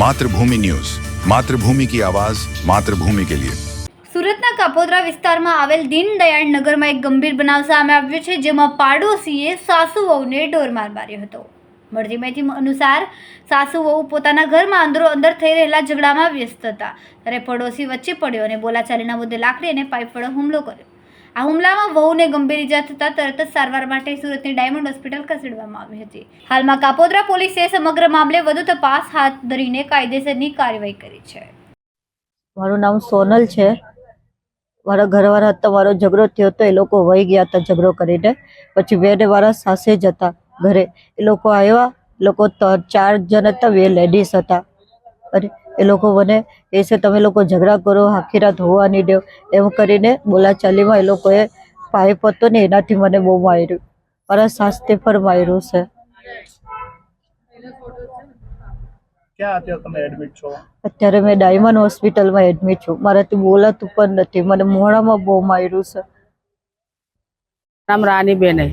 Mathrubhumi news. Mathrubhumi કી આવાજ, માતૃભૂમિ કે લિયે. સુરતના કાપોદરા વિસ્તારમાં આવેલ દીનદયાળ નગરમાં એક ગંભીર બનાવ સામે આવ્યો છે, જેમાં પાડોશીએ સાસુ વહુને ઢોરમાર માર્યો હતો. મળતી માહિતી અનુસાર, સાસુ વહુ પોતાના ઘરમાં અંદરો અંદર થઈ રહેલા ઝઘડામાં વ્યસ્ત હતા. ત્યારે પડોશી વચ્ચે પડ્યો અને બોલાચાલીના મુદ્દે લાકડી અને પાઇપ વડે હુમલો કર્યો. આ હુમલામાં વહુને ગંભીર ઇજા થતાં તરત જ સારવાર માટે સુરતની ડાયમંડ હોસ્પિટલ ખસેડવામાં આવી હતી. હાલમાં કાપોદ્રા પોલીસે સમગ્ર મામલે વધુ તપાસ હાથ ધરીને કાયદેસરની કાર્યવાહી કરી છે. મારું નામ સોનલ છે. મારા ઘરવાળા હતા મારો ઝઘડો થયો હતો એ લોકો વહી ગયા હતા ઝઘડો કરીને. પછી બેને મારા સાસે જ હતા ઘરે. એ લોકો આવ્યા. લોકો ચાર જણ હતા, બે લેડીઝ હતા. અને એ લોકો મને કહે છે તમે લોકો ઝઘડા કરો આખી રાત હોવા નહીં દો એમ કરીને બોલાચાલીમાં એ લોકોએ પાઇપ હતો ને એનાથી મને બહુ માર્યું મારા સાસને પણ માર્યું છે ક્યાં અત્યારે તમે એડમિટ છો અત્યારે મેં ડાયમંડ હોસ્પિટલમાં એડમિટ છું મારાથી બોલાતું પણ નથી મને મોઢામાં બહુ માર્યું છે नाम रानी बेन है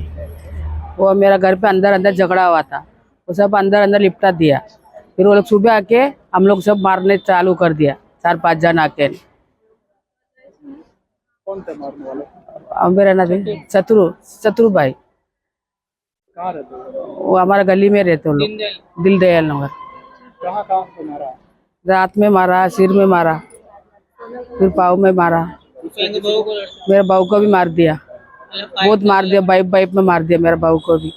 वो मेरा घर पे अंदर अंदर झगड़ा हुआ था वो सब अंदर अंदर लिपटा दिया फिर वो लोग सुबह आके हम लोग सब मारने चालू कर दिया चार पाँच जन आके। कौन थे मारने वाले? मेरा नाम शत्रु शत्रु भाई। कहाँ रहते हो? वो हमारा गली में रहते हैं लोग। दिल दयाल नगर। कहाँ कहाँ पे मारा? रात में मारा सिर में मारा फिर पाव में मारा। मेरे बहू को भी मार दिया। बहुत मार दिया बाइप बाइप में मार दिया मेरा बहू को भी।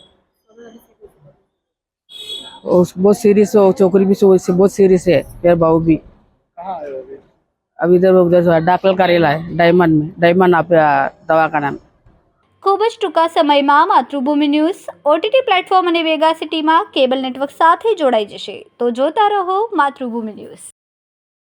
उस बहुत सीरियस है वो छोकरी भी सो- बहुत सीरियस है मेरा बहू भी कहाँ आए हो अभी अब इधर उधर दाखिल करेला है डायमंड में डायमंड आप दवाखाना में ખૂબ જ ટૂંકા સમયમાં માતૃભૂમિ ન્યૂઝ ઓટીટી પ્લેટફોર્મ અને વેગા સિટીમાં કેબલ નેટવર્ક સાથે જોડાઈ જશે તો જોતા રહો માતૃભૂમિ ન્યૂઝ